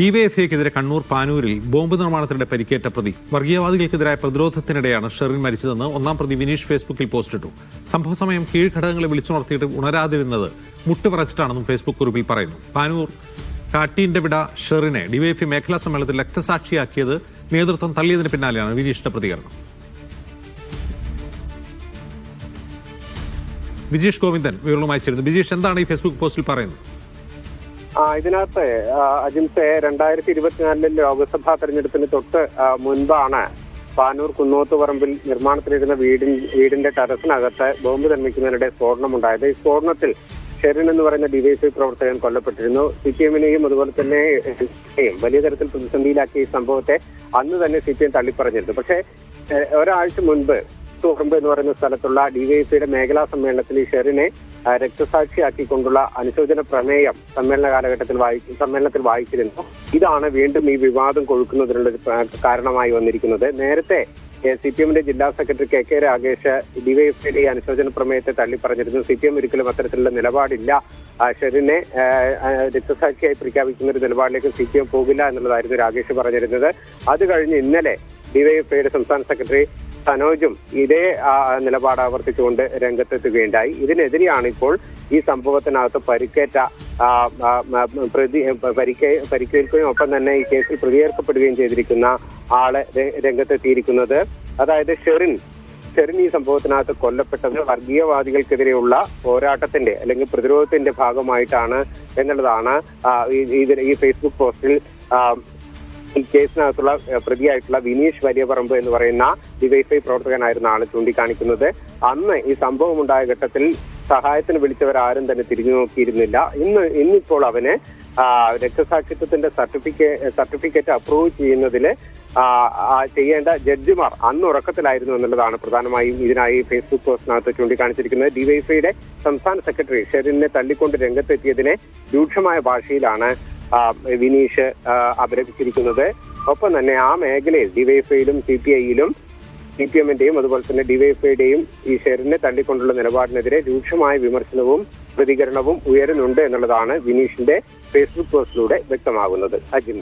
ഡിവൈഎഫ്ഐക്കെതിരെ കണ്ണൂർ പാനൂരിൽ ബോംബ് നിർമ്മാണത്തിനിടെ പരിക്കേറ്റ പ്രതി. വർഗീയവാദികൾക്കെതിരായ പ്രതിരോധത്തിനിടെയാണ് ഷെറിൻ മരിച്ചതെന്ന് ഒന്നാം പ്രതി വിനീഷ് ഫേസ്ബുക്കിൽ പോസ്റ്റിട്ടു. സംഭവ സമയം കീഴ്ഘടകങ്ങളെ വിളിച്ചുണർത്തിയിട്ട് ഉണരാതിരുന്നത് മുട്ടുപറച്ചിട്ടാണെന്നും ഫേസ്ബുക്ക് കുറിപ്പിൽ പറയുന്നു. പാനൂർ കാട്ടീന്റെ വിട ഷെറിനെ ഡിവൈഎഫ്ഐ മേഖലാ സമ്മേളനത്തിൽ രക്തസാക്ഷിയാക്കിയത് നേതൃത്വം തള്ളിയതിന് പിന്നാലെയാണ് വിനീഷിന്റെ പ്രതികരണം. വിജീഷ് ഗോവിന്ദൻ വിവരങ്ങളുമായി ചേരുന്നു. ബിജീഷ് എന്താണ് ഈ ഫേസ്ബുക്ക് പോസ്റ്റിൽ പറയുന്നത്? ആ ഇതിനകത്ത് അജിംസെ രണ്ടായിരത്തി ഇരുപത്തിനാലിലെ ലോക്സഭാ തെരഞ്ഞെടുപ്പിന് തൊട്ട് മുൻപാണ് പാനൂർ കുന്നോത്ത് പറമ്പിൽ നിർമ്മാണത്തിലിരുന്ന വീടിൻ വീടിന്റെ ടെറസിനകത്ത് ബോംബ് നിർമ്മിക്കുന്നതിനിടെ സ്ഫോടനമുണ്ടായത്. ഈ സ്ഫോടനത്തിൽ ഷെറിൻ എന്ന് പറയുന്ന ഡിവൈഎഫ്ഐ പ്രവർത്തകൻ കൊല്ലപ്പെട്ടിരുന്നു. സി പി എമ്മിനെയും അതുപോലെ തന്നെ വലിയ തരത്തിൽ പ്രതിസന്ധിയിലാക്കിയ ഈ സംഭവത്തെ അന്ന് തന്നെ സി പി എം തള്ളിപ്പറഞ്ഞിരുന്നു. പക്ഷേ ഒരാഴ്ച മുൻപ് തുറമ്പ് എന്ന് പറയുന്ന സ്ഥലത്തുള്ള ഡിവൈഎഫ്ഐയുടെ മേഖലാ സമ്മേളനത്തിൽ ഈ ഷെറിനെ രക്തസാക്ഷിയാക്കിക്കൊണ്ടുള്ള അനുശോചന പ്രമേയം സമ്മേളന കാലഘട്ടത്തിൽ വായിച്ചു സമ്മേളനത്തിൽ വായിച്ചിരുന്നു. ഇതാണ് വീണ്ടും ഈ വിവാദം കൊഴുക്കുന്നതിനുള്ള കാരണമായി വന്നിരിക്കുന്നത്. നേരത്തെ സി പി എമ്മിന്റെ ജില്ലാ സെക്രട്ടറി കെ കെ രാഗേഷ് ഡിവൈഎഫ്ഐയുടെ ഈ അനുശോചന പ്രമേയത്തെ തള്ളിപ്പറഞ്ഞിരുന്നു. സി പി എം ഒരിക്കലും അത്തരത്തിലുള്ള നിലപാടില്ല. ഷെറിനെ രക്തസാക്ഷിയായി പ്രഖ്യാപിക്കുന്ന ഒരു നിലപാടിലേക്ക് സി പി എം പോകില്ല എന്നുള്ളതായിരുന്നു രാഗേഷ് പറഞ്ഞിരുന്നത്. അത് കഴിഞ്ഞ് ഇന്നലെ ഡിവൈഎഫ്ഐയുടെ സംസ്ഥാന സെക്രട്ടറി സനോജും ഇതേ നിലപാട് ആവർത്തിച്ചുകൊണ്ട് രംഗത്തെത്തുകയുണ്ടായി. ഇതിനെതിരെയാണ് ഇപ്പോൾ ഈ സംഭവത്തിനകത്ത് പരിക്കേറ്റ പ്രതി പരിക്കേ പരിക്കേൽക്കുകയും ഒപ്പം തന്നെ ഈ കേസിൽ പ്രതിയേർക്കപ്പെടുകയും ചെയ്തിരിക്കുന്ന ആൾ രംഗത്തെത്തിയിരിക്കുന്നത്. അതായത് ഷെറിൻ ഷെറിൻ ഈ സംഭവത്തിനകത്ത് കൊല്ലപ്പെട്ടത് വർഗീയവാദികൾക്കെതിരെയുള്ള പോരാട്ടത്തിന്റെ അല്ലെങ്കിൽ പ്രതിരോധത്തിന്റെ ഭാഗമായിട്ടാണ് എന്നുള്ളതാണ് ഈ- ഫേസ്ബുക്ക് പോസ്റ്റിൽ ഈ കേസിനകത്തുള്ള പ്രതിയായിട്ടുള്ള വിനീഷ് വലിയപറമ്പ് എന്ന് പറയുന്ന ഡിവൈഫൈ പ്രവർത്തകനായിരുന്ന ആൾ ചൂണ്ടിക്കാണിക്കുന്നത്. അന്ന് ഈ സംഭവം ഉണ്ടായ ഘട്ടത്തിൽ സഹായത്തിന് വിളിച്ചവർ ആരും തന്നെ തിരിഞ്ഞു നോക്കിയിരുന്നില്ല. ഇന്ന് ഇന്നിപ്പോൾ അവന് രക്തസാക്ഷിത്വത്തിന്റെ സർട്ടിഫിക്കറ്റ് സർട്ടിഫിക്കറ്റ് അപ്രൂവ് ആ, ചെയ്യേണ്ട ജഡ്ജിമാർ അന്ന് ഉറക്കത്തിലായിരുന്നു എന്നുള്ളതാണ് പ്രധാനമായും ഇതിനായി ഫേസ്ബുക്ക് പോസ്റ്റിനകത്ത് ചൂണ്ടിക്കാണിച്ചിരിക്കുന്നത്. ഡിവൈഫൈയുടെ സംസ്ഥാന സെക്രട്ടറി ഷെറിനെ തള്ളിക്കൊണ്ട് രംഗത്തെത്തിയതിനെ രൂക്ഷമായ ഭാഷയിലാണ് വിനീഷ് അപരപിച്ചിരിക്കുന്നത് ഒപ്പം തന്നെ ആ മേഖലയിൽ ഡിവൈഎഫ്ഐയിലും സി പി ഐയിലും സി പി എമ്മിന്റെയും അതുപോലെ തന്നെ ഡിവൈഎഫ്ഐയുടെയും ഈ ഷെറിനെ തള്ളിക്കൊണ്ടുള്ള നിലപാടിനെതിരെ രൂക്ഷമായ വിമർശനവും പ്രതികരണവും ഉയരുന്നുണ്ട് എന്നുള്ളതാണ് വിനീഷിന്റെ ഫേസ്ബുക്ക് പോസ്റ്റിലൂടെ വ്യക്തമാകുന്നത്. അജിം